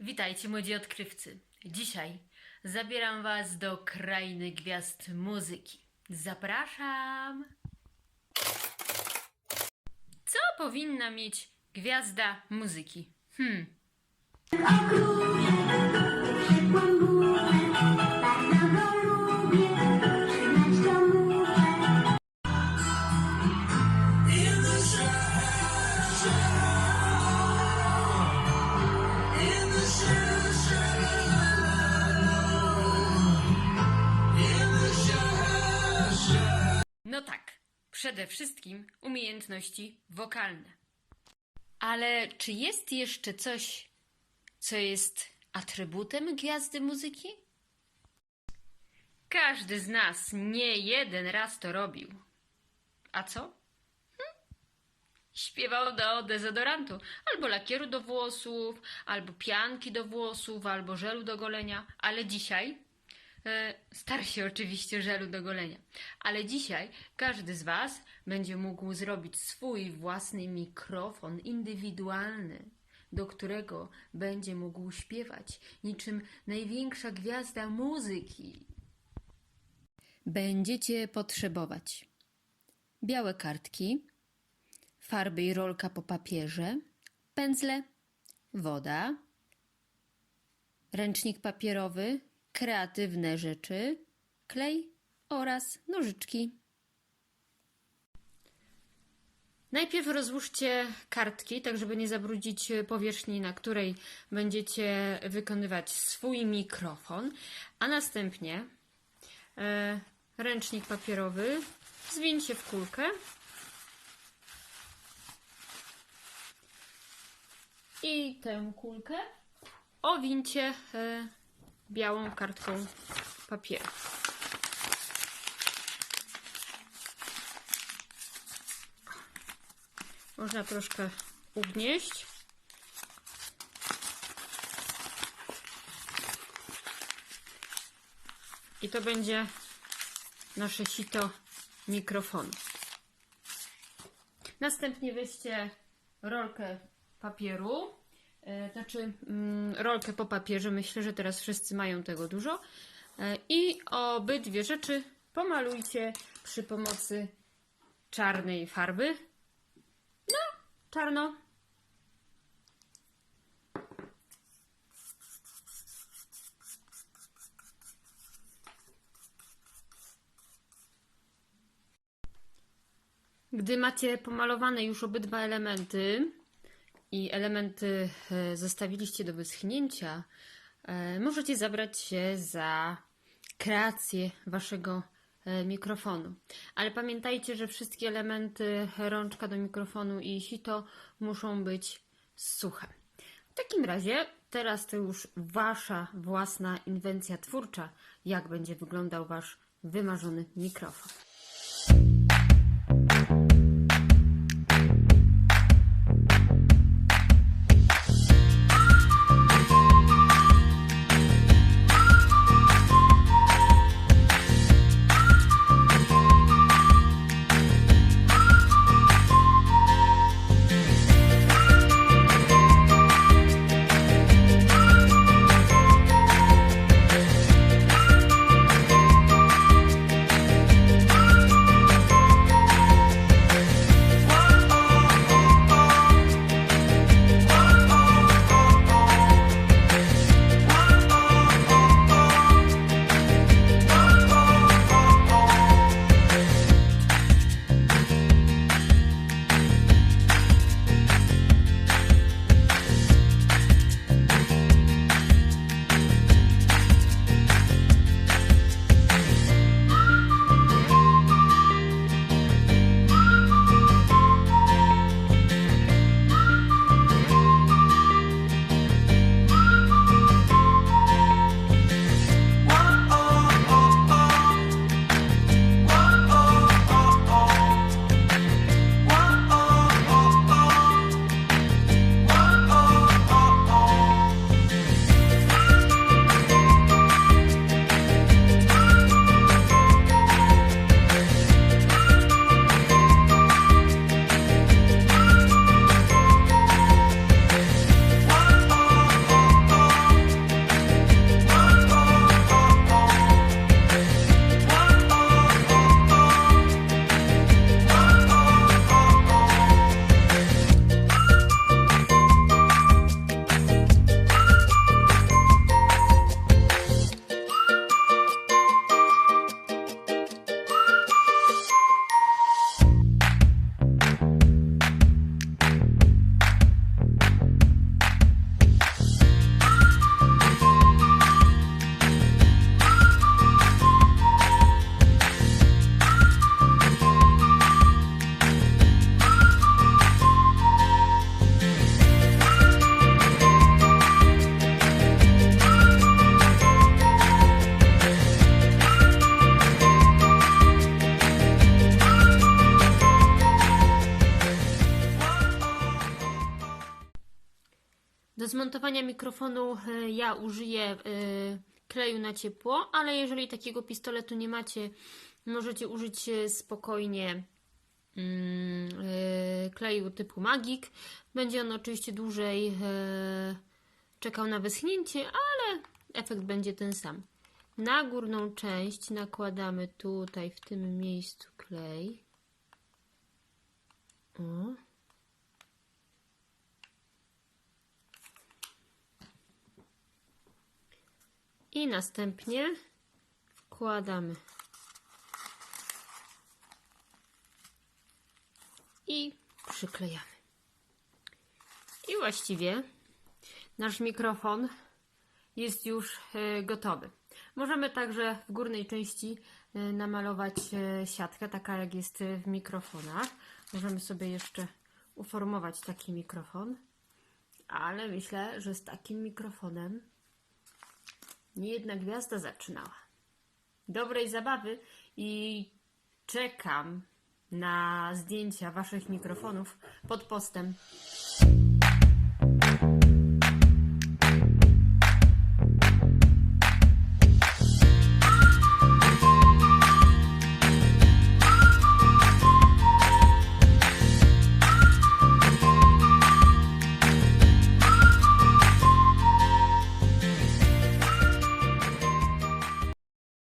Witajcie młodzi odkrywcy. Dzisiaj zabieram was do krainy gwiazd muzyki. Zapraszam! Co powinna mieć gwiazda muzyki? Hmm, przede wszystkim umiejętności wokalne. Ale czy jest jeszcze coś, co jest atrybutem gwiazdy muzyki? Każdy z nas nie jeden raz to robił. A co? Hm? Śpiewał do dezodorantu, albo lakieru do włosów, albo pianki do włosów, albo żelu do golenia. Ale dzisiaj, starsi oczywiście żelu do golenia, ale dzisiaj każdy z Was będzie mógł zrobić swój własny mikrofon indywidualny, do którego będzie mógł śpiewać niczym największa gwiazda muzyki. Będziecie potrzebować białe kartki, farby i rolka po papierze, pędzle, woda, ręcznik papierowy, kreatywne rzeczy, klej oraz nożyczki. Najpierw rozłóżcie kartki, tak żeby nie zabrudzić powierzchni, na której będziecie wykonywać swój mikrofon, a następnie e, ręcznik papierowy. Zwincie w kulkę. I tę kulkę owincie e, białą kartką papieru. Można troszkę ugnieść. I to będzie nasze sito mikrofonu. Następnie weźcie rolkę papieru, znaczy mm, rolkę po papierze. Myślę, że teraz wszyscy mają tego dużo. E, I obydwie rzeczy pomalujcie przy pomocy czarnej farby. No, czarno. Gdy macie pomalowane już obydwa elementy i elementy e, zostawiliście do wyschnięcia, e, możecie zabrać się za kreację waszego e, mikrofonu. Ale pamiętajcie, że wszystkie elementy rączka do mikrofonu i sito muszą być suche. W takim razie teraz to już wasza własna inwencja twórcza, jak będzie wyglądał wasz wymarzony mikrofon. Montowania mikrofonu e, ja użyję e, kleju na ciepło, ale jeżeli takiego pistoletu nie macie, możecie użyć e, spokojnie mm, kleju typu Magik. Będzie on oczywiście dłużej czekał na wyschnięcie, ale efekt będzie ten sam. Na górną część nakładamy tutaj w tym miejscu klej. O. I następnie wkładamy i przyklejamy. I właściwie nasz mikrofon jest już e, gotowy. Możemy także w górnej części e, namalować e, siatkę, taka jak jest w mikrofonach. Możemy sobie jeszcze uformować taki mikrofon, ale myślę, że z takim mikrofonem nie jedna gwiazda zaczynała. Dobrej zabawy i czekam na zdjęcia Waszych mikrofonów pod postem.